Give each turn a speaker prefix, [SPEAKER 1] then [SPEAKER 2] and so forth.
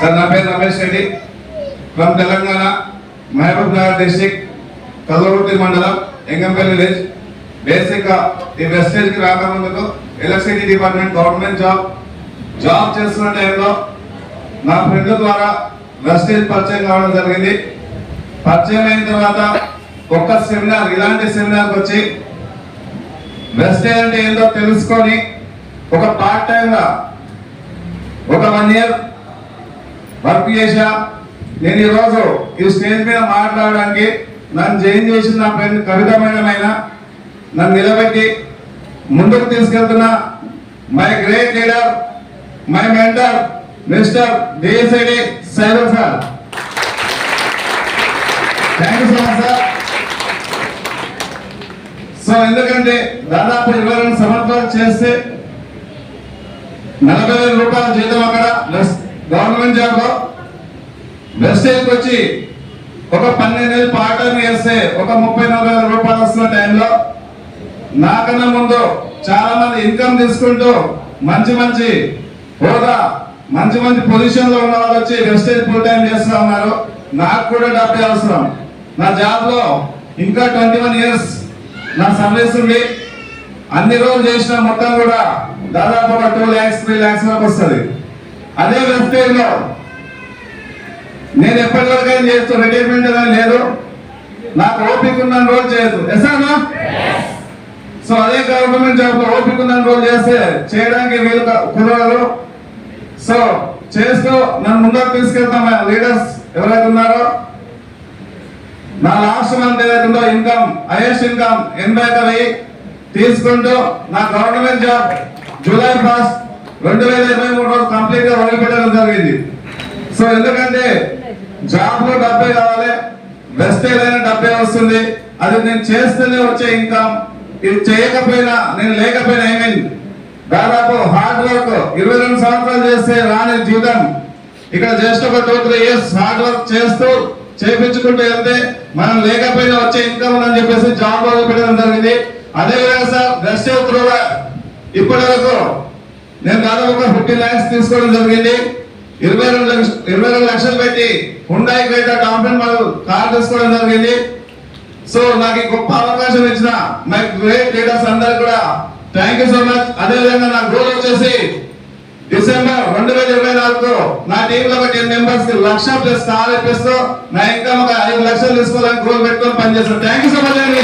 [SPEAKER 1] Sir నా పేరు Ramesh Reddy. From Telangana Mahabubnagar district కల్లూరుటి మండలం ఎంగంపల్లి విలేజ్. బేసిక్ ఈ వెస్టేజ్కి రాకముందుకు electricity department government job job చేస్తున్న టైంలో నా ఫ్రెండ్ ద్వారా వెస్టేజ్ పరిచయం కావడం జరిగింది. పరిచయం అయిన తర్వాత ఒక్క సెమినార్ ఇలాంటి సెమినార్కి వచ్చి వెస్టేజ్ అంటే ఏందో తెలుసుకొని ఒక పార్ట్ టైంగా ఒక వన్ ఇయర్ వర్క్ చేశా. నేను ఈరోజు ఈ స్టేజ్ మీద మాట్లాడడానికి నన్ను జైన్ చేసిన నా ఫ్రెండ్ కవిత మేడమైన నన్ను నిలబెట్టి ముందుకు తీసుకెళ్తున్న my great leader my mentor mister DSID cyber sir thank you so much sir so ఎందుకంటే దాదాపు ఇరవై రెండు సంవత్సరాలు చేస్తే నలభై వేల రూపాయల జీతం అక్కడ గవర్నమెంట్ జాబ్ లో వచ్చి ఒక పన్నెండు వేలు పార్ట్ చేస్తే ఒక ముప్పై నలభై వేల రూపాయలు వస్తున్న టైంలో నాకన్నా ముందు చాలా మంది ఇన్కమ్ తీసుకుంటూ మంచి మంచి హోదా మంచి మంచి పొజిషన్లో ఉన్న వాళ్ళు వచ్చి వెస్టేజ్ ఫుల్ టైం చేస్తా ఉన్నారు. నాకు కూడా డబ్బే అవసరం. నా జాబ్లో ఇంకా ట్వంటీ వన్ ఇయర్స్ నా సర్వీస్ ఉంది. అన్ని రోజులు చేసిన మొత్తం కూడా దాదాపు ఒక టూ ల్యాక్స్ త్రీ ల్యాక్స్ వరకు వస్తుంది. అదే వెబ్సైట్లో నేను ఎప్పటివరకైనా చేస్తూ రిటైర్మెంట్ అనేది లేదు? నాకు ఓపిక ఉన్న రోజు చేయదు ఎసానా సో అదే గవర్నమెంట్ జాబ్లో ఓపిక ఉన్న రోజు చేస్తే చేయడానికి వీలు కుదరదు. సో చేస్తూ నన్ను ముందుకు తీసుకెళ్తాం లీడర్స్ ఎవరైతే ఉన్నారో? నా లాస్ట్ మంత్ ఏదైతుందో ఇన్కమ్ హైయెస్ట్ ఇన్కమ్ ఎనభై ఒక వెయ్యి తీసుకుంటూ నా గవర్నమెంట్ జాబ్ జూలై ఫస్ట్ రెండు వేల ఇరవై మూడు రోజు కంప్లీట్గా వదిలిపెట్టడం జరిగింది. సో ఎందుకంటే జాబ్లో డబ్బే కావాలి వెస్టేజ్ అయిన డబ్బే వస్తుంది. అది నేను చేస్తేనే వచ్చే ఇన్కమ్ ఇది చేయకపోయినా నేను లేకపోయినా ఏమైంది? దాదాపు హార్డ్ వర్క్ ఇరవై రెండు సంవత్సరాలు చేస్తే రాని జీవితం. ఇక్కడ జస్ట్ ఒక two three years hard work చేస్తూ చేపించుకుంటూ వెళ్తే మనం లేకపోయినా వచ్చే ఇన్కమ్ అని చెప్పేసి జాబ్లో పెట్టడం జరిగింది. అదే విధంగా సార్ వెస్టేజ్ కూడా ఇప్పటి వరకు నేను దాదాపు ఒక ఫిఫ్టీ ల్యాక్స్ తీసుకోవడం జరిగింది. ఇరవై రెండు లక్ష ఇరవై రెండు హుండాయి క్రేటా కంపెనీ మనం కార్ తీసుకోవడం జరిగింది. సో నాకు ఈ గొప్ప అవకాశం ఇచ్చిన మై గ్రేట్ లీడర్స్ అందరు కూడా థ్యాంక్ యూ సో మచ్ అదే విధంగా నా గోల్ వచ్చేసి డిసెంబర్ రెండు వేల ఇరవై నాలుగు నా టీంలో ఒక టెన్ మెంబర్స్కి లక్ష ప్లస్ కార్ ఇప్పిస్తూ నా ఇంకా ఒక ఐదు లక్షలు తీసుకోవాలని గోల్ పెట్టుకొని పనిచేస్తాను. థ్యాంక్ యూ సో మచ్ అండి